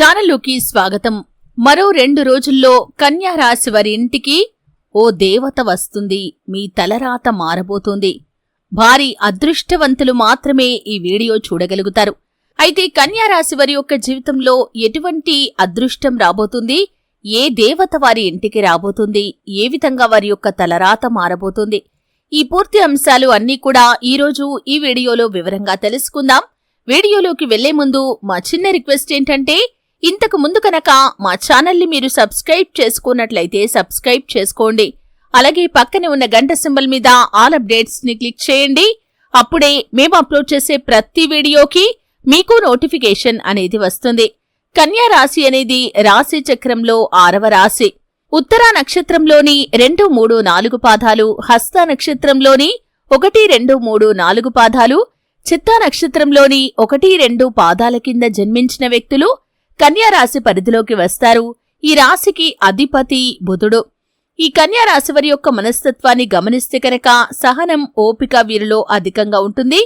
ఛానల్లోకి స్వాగతం. మరో రెండు రోజుల్లో కన్యారాశి వారి ఇంటికి ఓ దేవత వస్తుంది. మీ తలరాత మారబోతోంది. భారీ అదృష్టవంతులు మాత్రమే ఈ వీడియో చూడగలుగుతారు. అయితే కన్యారాశి వారి యొక్క జీవితంలో ఎటువంటి అదృష్టం రాబోతుంది? ఏ దేవత వారి ఇంటికి రాబోతుంది? ఏ విధంగా వారి యొక్క తలరాత మారబోతుంది? ఈ పూర్తి అంశాలు అన్నీ కూడా ఈరోజు ఈ వీడియోలో వివరంగా తెలుసుకుందాం. వీడియోలోకి వెళ్ళే ముందు మా చిన్న రిక్వెస్ట్ ఏంటంటే ఇంతకు ముందు కనుక మా ఛానల్ని మీరు సబ్స్క్రైబ్ చేసుకున్నట్లయితే సబ్స్క్రైబ్ చేసుకోండి. అలాగే పక్కనే ఉన్న గంట సింబల్ మీద ఆల్ అప్డేట్స్ని క్లిక్ చేయండి. అప్పుడే మేము అప్లోడ్ చేసే ప్రతి వీడియోకి మీకు నోటిఫికేషన్ అనేది వస్తుంది. కన్యా రాశి అనేది రాశి చక్రంలో ఆరవ రాశి. ఉత్తరా నక్షత్రంలోని రెండు మూడు నాలుగు పాదాలు హస్త నక్షత్రంలోని ఒకటి రెండు మూడు నాలుగు పాదాలు చిత్తా నక్షత్రంలోని ఒకటి రెండు పాదాల కింద జన్మించిన వ్యక్తులు కన్యారాశి పరిధిలోకి వస్తారు. ఈ రాశికి అధిపతి బుధుడు. ఈ కన్యారాశి వారి యొక్క మనస్తత్వాన్ని గమనిస్తే కనుక సహనం ఓపిక వీరిలో అధికంగా ఉంటుంది.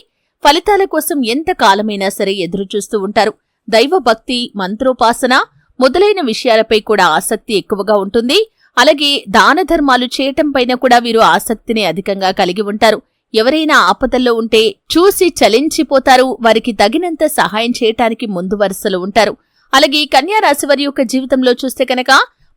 ఫలితాల కోసం ఎంత కాలమైనా సరే ఎదురు చూస్తూ ఉంటారు. దైవభక్తి మంత్రోపాసన మొదలైన విషయాలపై కూడా ఆసక్తి ఎక్కువగా ఉంటుంది. అలాగే దాన ధర్మాలు చేయటం పైన కూడా వీరు ఆసక్తిని అధికంగా కలిగి ఉంటారు. ఎవరైనా ఆపదల్లో ఉంటే చూసి చలించిపోతారు. వారికి తగినంత సహాయం చేయటానికి ముందు వరుసలో ఉంటారు. అలాగే కన్యా రాశి వారి యొక్క జీవితంలో చూస్తే కనుక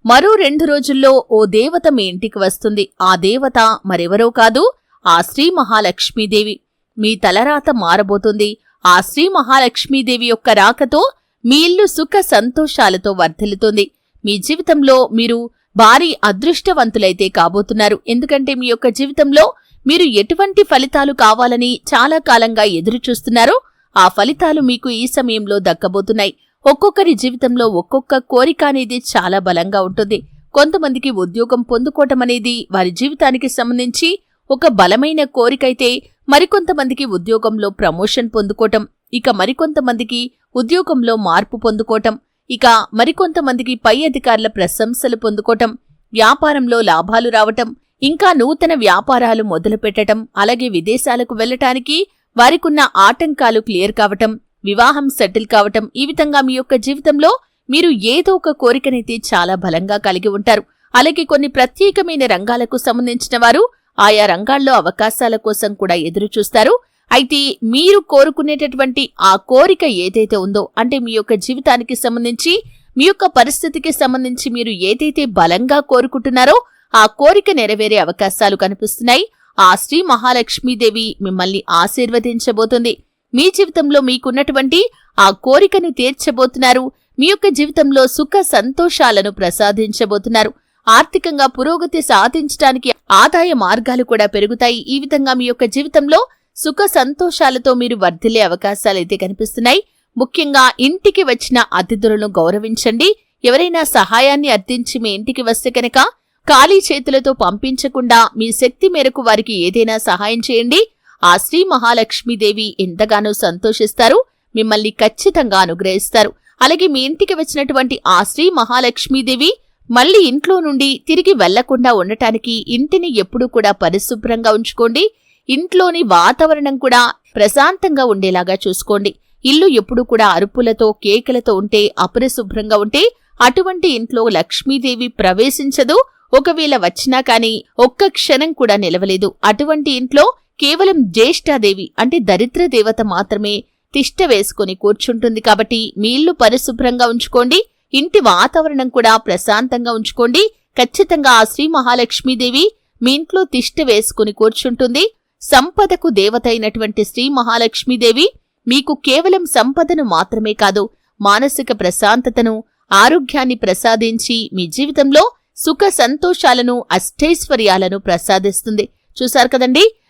మరో రెండు రోజుల్లో ఓ దేవత మీ ఇంటికి వస్తుంది. ఆ దేవత మరెవరో కాదు ఆ శ్రీ మహాలక్ష్మీదేవి. మీ తలరాత మారబోతుంది. ఆ శ్రీ మహాలక్ష్మీదేవి యొక్క రాకతో మీ ఇల్లు సుఖ సంతోషాలతో వర్ధిల్లుతుంది. మీ జీవితంలో మీరు భారీ అదృష్టవంతులైతే కాబోతున్నారు. ఎందుకంటే మీ యొక్క జీవితంలో మీరు ఎటువంటి ఫలితాలు కావాలని చాలా కాలంగా ఎదురు చూస్తున్నారో ఆ ఫలితాలు మీకు ఈ సమయంలో దక్కబోతున్నాయి. ఒక్కొక్కరి జీవితంలో ఒక్కొక్క కోరిక అనేది చాలా బలంగా ఉంటుంది. కొంతమందికి ఉద్యోగం పొందుకోవటం అనేది వారి జీవితానికి సంబంధించి ఒక బలమైన కోరికైతే మరికొంతమందికి ఉద్యోగంలో ప్రమోషన్ పొందుకోవటం ఇక మరికొంతమందికి ఉద్యోగంలో మార్పు పొందుకోవటం ఇక మరికొంతమందికి పై అధికారుల ప్రశంసలు పొందుకోవటం వ్యాపారంలో లాభాలు రావటం ఇంకా నూతన వ్యాపారాలు మొదలుపెట్టటం అలాగే విదేశాలకు వెళ్ళటానికి వారికున్న ఆటంకాలు క్లియర్ కావటం వివాహం సెటిల్ కావటం ఈ విధంగా మీ యొక్క జీవితంలో మీరు ఏదో ఒక కోరికనైతే చాలా బలంగా కలిగి ఉంటారు. అలాగే కొన్ని ప్రత్యేకమైన రంగాలకు సంబంధించిన వారు ఆయా రంగాల్లో అవకాశాల కోసం కూడా ఎదురు చూస్తారు. అయితే మీరు కోరుకునేటటువంటి ఆ కోరిక ఏదైతే ఉందో అంటే మీ యొక్క జీవితానికి సంబంధించి మీ యొక్క పరిస్థితికి సంబంధించి మీరు ఏదైతే బలంగా కోరుకుంటున్నారో ఆ కోరిక నెరవేరే అవకాశాలు కనిపిస్తున్నాయి. ఆ శ్రీ మహాలక్ష్మీదేవి మిమ్మల్ని ఆశీర్వదించబోతుంది. మీ జీవితంలో మీకున్నటువంటి ఆ కోరికను తీర్చబోతున్నారు. మీ యొక్క జీవితంలో సుఖ సంతోషాలను ప్రసాదించబోతున్నారు. ఆర్థికంగా పురోగతి సాధించడానికి ఆదాయ మార్గాలు కూడా పెరుగుతాయి. ఈ విధంగా మీ యొక్క జీవితంలో సుఖ సంతోషాలతో మీరు వర్ధిల్లే అవకాశాలైతే కనిపిస్తున్నాయి. ముఖ్యంగా ఇంటికి వచ్చిన అతిథులను గౌరవించండి. ఎవరైనా సహాయాన్ని అర్థించి మీ ఇంటికి వస్తే కనుక ఖాళీ చేతులతో పంపించకుండా మీ శక్తి మేరకు వారికి ఏదైనా సహాయం చేయండి. ఆ శ్రీ మహాలక్ష్మీదేవి ఎంతగానో సంతోషిస్తారు మిమ్మల్ని ఖచ్చితంగా అనుగ్రహిస్తారు. అలాగే మీ ఇంటికి వచ్చినటువంటి ఆ శ్రీ మహాలక్ష్మీదేవి మళ్ళీ ఇంట్లో నుండి తిరిగి వెళ్ళకుండా ఉండటానికి ఇంటిని ఎప్పుడూ కూడా పరిశుభ్రంగా ఉంచుకోండి. ఇంట్లోని వాతావరణం కూడా ప్రశాంతంగా ఉండేలాగా చూసుకోండి. ఇల్లు ఎప్పుడూ కూడా అరుపులతో కేకలతో ఉంటే అపరిశుభ్రంగా ఉంటే అటువంటి ఇంట్లో లక్ష్మీదేవి ప్రవేశించదు. ఒకవేళ వచ్చినా కానీ ఒక్క క్షణం కూడా నిలవలేదు. అటువంటి ఇంట్లో కేవలం జ్యేష్ఠాదేవి అంటే దరిద్ర దేవత మాత్రమే తిష్ట వేసుకుని కూర్చుంటుంది కాబట్టి మీ ఇల్లు పరిశుభ్రంగా ఉంచుకోండి ఇంటి వాతావరణం కూడా ప్రశాంతంగా ఉంచుకోండి. ఖచ్చితంగా ఆ శ్రీ మహాలక్ష్మీదేవి మీ ఇంట్లో తిష్ట వేసుకుని కూర్చుంటుంది. సంపదకు దేవత అయినటువంటి శ్రీ మహాలక్ష్మీదేవి మీకు కేవలం సంపదను మాత్రమే కాదు మానసిక ప్రశాంతతను ఆరోగ్యాన్ని ప్రసాదించి మీ జీవితంలో సుఖ సంతోషాలను అష్టైశ్వర్యాలను ప్రసాదిస్తుంది. చూశారు కదండి?